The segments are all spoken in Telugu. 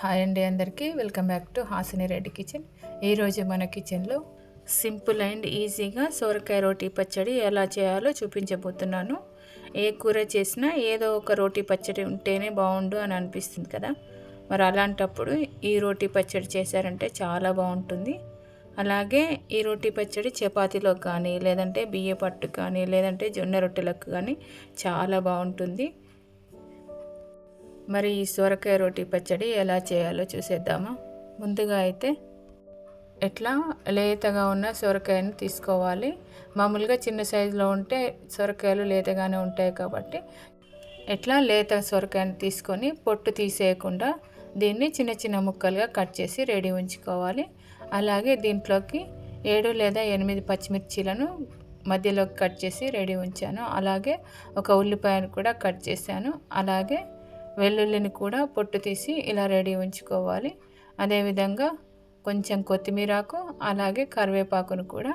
హాయ్ అండి అందరికీ. Welcome back to Hasini Reddy kitchen. ఈరోజు మన కిచెన్లో సింపుల్ అండ్ ఈజీగా సోరకాయ రోటీ పచ్చడి ఎలా చేయాలో చూపించబోతున్నాను. ఏ కూర చేసినా ఏదో ఒక రోటీ పచ్చడి ఉంటేనే బాగుండు అని అనిపిస్తుంది కదా. మరి అలాంటప్పుడు ఈ రోటీ పచ్చడి చేశారంటే చాలా బాగుంటుంది. అలాగే ఈ రోటీ పచ్చడి చపాతీలోకి కానీ లేదంటే బియ్య పట్టు కానీ లేదంటే జొన్న రొట్టెలకు కానీ చాలా బాగుంటుంది. మరి ఈ సొరకాయ రోటీ పచ్చడి ఎలా చేయాలో చూసేద్దామా. ముందుగా అయితే ఎట్లా లేతగా ఉన్న సొరకాయను తీసుకోవాలి. మామూలుగా చిన్న సైజులో ఉంటే సొరకాయలు లేతగానే ఉంటాయి కాబట్టి ఎట్లా లేత సొరకాయను తీసుకొని పొట్టు తీసేయకుండా దీన్ని చిన్న చిన్న ముక్కలుగా కట్ చేసి రెడీ ఉంచుకోవాలి. అలాగే దీంట్లోకి ఏడు లేదా ఎనిమిది పచ్చిమిర్చీలను మధ్యలోకి కట్ చేసి రెడీ ఉంచాను. అలాగే ఒక ఉల్లిపాయను కూడా కట్ చేశాను. అలాగే వెల్లుల్లిని కూడా పొట్టు తీసి ఇలా రెడీ ఉంచుకోవాలి. అదేవిధంగా కొంచెం కొత్తిమీరాకు అలాగే కరివేపాకును కూడా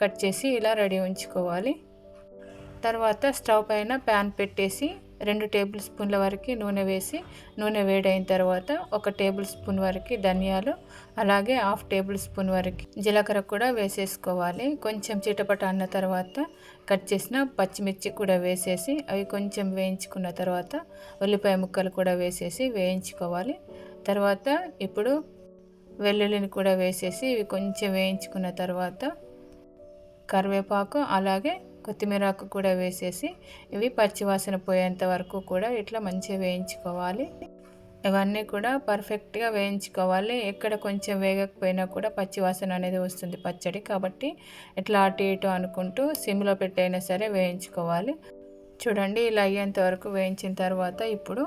కట్ చేసి ఇలా రెడీ ఉంచుకోవాలి. తర్వాత స్టవ్ పైన ప్యాన్ పెట్టేసి రెండు టేబుల్ స్పూన్ల వరకు నూనె వేసి నూనె వేడైన తర్వాత ఒక టేబుల్ స్పూన్ వరకు ధనియాలు అలాగే హాఫ్ టేబుల్ స్పూన్ వరకు జీలకర్ర కూడా వేసేసుకోవాలి. కొంచెం చిటపట అన్న తర్వాత కట్ చేసిన పచ్చిమిర్చి కూడా వేసేసి అవి కొంచెం వేయించుకున్న తర్వాత ఉల్లిపాయ ముక్కలు కూడా వేసేసి వేయించుకోవాలి. తర్వాత ఇప్పుడు వెల్లుల్లిని కూడా వేసేసి ఇవి కొంచెం వేయించుకున్న తర్వాత కరివేపాకు అలాగే కొత్తిమీరాకు కూడా వేసేసి ఇవి పచ్చివాసన పోయేంత వరకు కూడా ఇట్లా మంచిగా వేయించుకోవాలి. ఇవన్నీ కూడా పర్ఫెక్ట్గా వేయించుకోవాలి. ఎక్కడ కొంచెం వేగకపోయినా కూడా పచ్చివాసన అనేది వస్తుంది పచ్చడి కాబట్టి ఇట్లా అటు ఇటు అనుకుంటూ సిమ్లో పెట్టైనా సరే వేయించుకోవాలి. చూడండి ఇలా అయ్యేంత వరకు వేయించిన తర్వాత ఇప్పుడు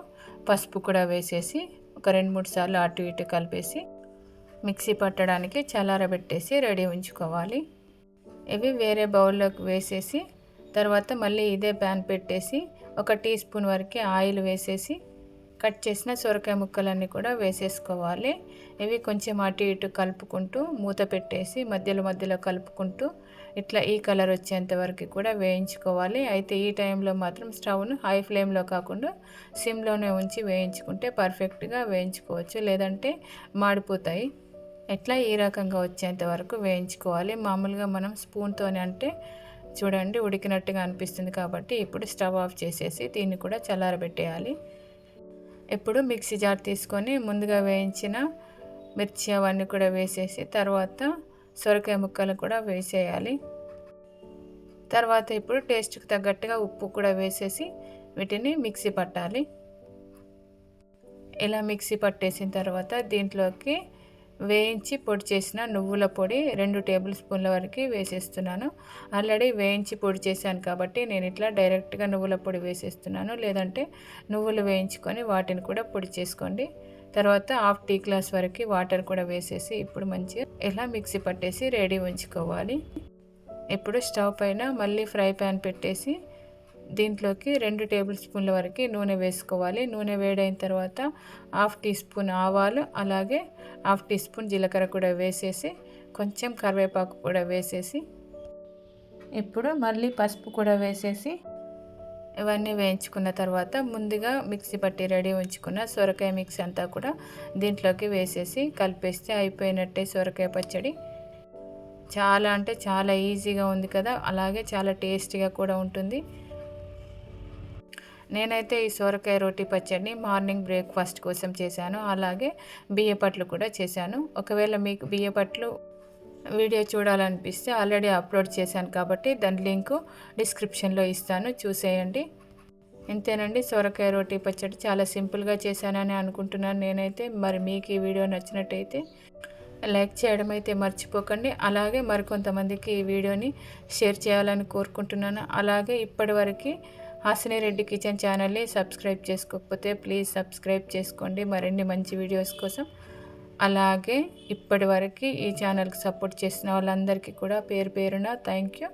పసుపు కూడా వేసేసి ఒక రెండు మూడు సార్లు అటు ఇటు కలిపేసి మిక్సీ పట్టడానికి చల్లారబెట్టేసి రెడీ ఉంచుకోవాలి. ఇవి వేరే బౌల్లోకి వేసేసి తర్వాత మళ్ళీ ఇదే ప్యాన్ పెట్టేసి ఒక టీ స్పూన్ వరకు ఆయిల్ వేసేసి కట్ చేసిన సొరకాయ ముక్కలన్నీ కూడా వేసేసుకోవాలి. ఇవి కొంచెం అటు ఇటు కలుపుకుంటూ మూత పెట్టేసి మధ్యలో మధ్యలో కలుపుకుంటూ ఇట్లా ఈ కలర్ వచ్చేంత వరకు కూడా వేయించుకోవాలి. అయితే ఈ టైంలో మాత్రం స్టవ్ను హై ఫ్లేమ్లో కాకుండా సిమ్లోనే ఉంచి వేయించుకుంటే పర్ఫెక్ట్గా వేయించుకోవచ్చు. లేదంటే మాడిపోతాయి. ఎట్లా ఈ రకంగా వచ్చేంత వరకు వేయించుకోవాలి. మామూలుగా మనం స్పూన్తోనే అంటే చూడండి ఉడికినట్టుగా అనిపిస్తుంది కాబట్టి ఇప్పుడు స్టవ్ ఆఫ్ చేసేసి దీన్ని కూడా చల్లారబెట్టేయాలి. ఇప్పుడు మిక్సీ జార్ తీసుకొని ముందుగా వేయించిన మిర్చి అవన్నీ కూడా వేసేసి తర్వాత సొరకాయ ముక్కలు కూడా వేసేయాలి. తర్వాత ఇప్పుడు టేస్ట్కి తగ్గట్టుగా ఉప్పు కూడా వేసేసి వీటిని మిక్సీ పట్టాలి. ఇలా మిక్సీ పట్టేసిన తర్వాత దీంట్లోకి వేయించి పొడి చేసిన నువ్వుల పొడి రెండు టేబుల్ స్పూన్ల వరకు వేసేస్తున్నాను. ఆల్రెడీ వేయించి పొడి చేశాను కాబట్టి నేను ఇట్లా డైరెక్ట్గా నువ్వుల పొడి వేసేస్తున్నాను. లేదంటే నువ్వులు వేయించుకొని వాటిని కూడా పొడి చేసుకోండి. తర్వాత హాఫ్ టీ గ్లాస్ వరకు వాటర్ కూడా వేసేసి ఇప్పుడు మంచిగా ఇలా మిక్సీ పట్టేసి రెడీ ఉంచుకోవాలి. ఇప్పుడు స్టవ్ పైన మళ్ళీ ఫ్రై ప్యాన్ పెట్టేసి దీంట్లోకి రెండు టేబుల్ స్పూన్ల వరకు నూనె వేసుకోవాలి. నూనె వేడైన తర్వాత హాఫ్ టీ స్పూన్ ఆవాలు అలాగే హాఫ్ టీ స్పూన్ జీలకర్ర కూడా వేసేసి కొంచెం కరివేపాకు కూడా వేసేసి ఇప్పుడు మళ్ళీ పసుపు కూడా వేసేసి ఇవన్నీ వేయించుకున్న తర్వాత ముందుగా మిక్సీ పట్టి రెడీ ఉంచుకున్న సొరకాయ మిక్స్ అంతా కూడా దీంట్లోకి వేసేసి కలిపేస్తే అయిపోయినట్టే సొరకాయ పచ్చడి. చాలా అంటే చాలా ఈజీగా ఉంది కదా అలాగే చాలా టేస్టీగా కూడా ఉంటుంది. నేనైతే ఈ సోరకాయ రోటీ పచ్చడిని మార్నింగ్ బ్రేక్ఫాస్ట్ కోసం చేశాను. అలాగే బియ్యపట్లు కూడా చేశాను. ఒకవేళ మీకు బియ్యపట్లు వీడియో చూడాలనిపిస్తే ఆల్రెడీ అప్లోడ్ చేశాను కాబట్టి దాని లింకు డిస్క్రిప్షన్లో ఇస్తాను. చూసేయండి. ఇంతేనండి. సొరకాయ రోటీ పచ్చడి చాలా సింపుల్గా చేశానని అనుకుంటున్నాను నేనైతే. మరి మీకు ఈ వీడియో నచ్చినట్టయితే లైక్ చేయడం అయితే మర్చిపోకండి. అలాగే మరికొంతమందికి ఈ వీడియోని షేర్ చేయాలని కోరుకుంటున్నాను. అలాగే ఇప్పటివరకు హాసిని రెడ్డి కిచెన్ ఛానల్ని సబ్స్క్రైబ్ చేసుకోకపోతే ప్లీజ్ సబ్స్క్రైబ్ చేసుకోండి. మరిన్ని మంచి వీడియోస్ కోసం అలాగే ఇప్పటి వరకు ఈ ఛానల్కి సపోర్ట్ చేసిన వాళ్ళందరికీ కూడా పేరు పేరున థ్యాంక్ యూ.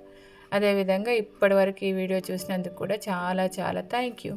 అదేవిధంగా ఇప్పటి వరకు ఈ వీడియో చూసినందుకు కూడా చాలా చాలా థ్యాంక్ యూ.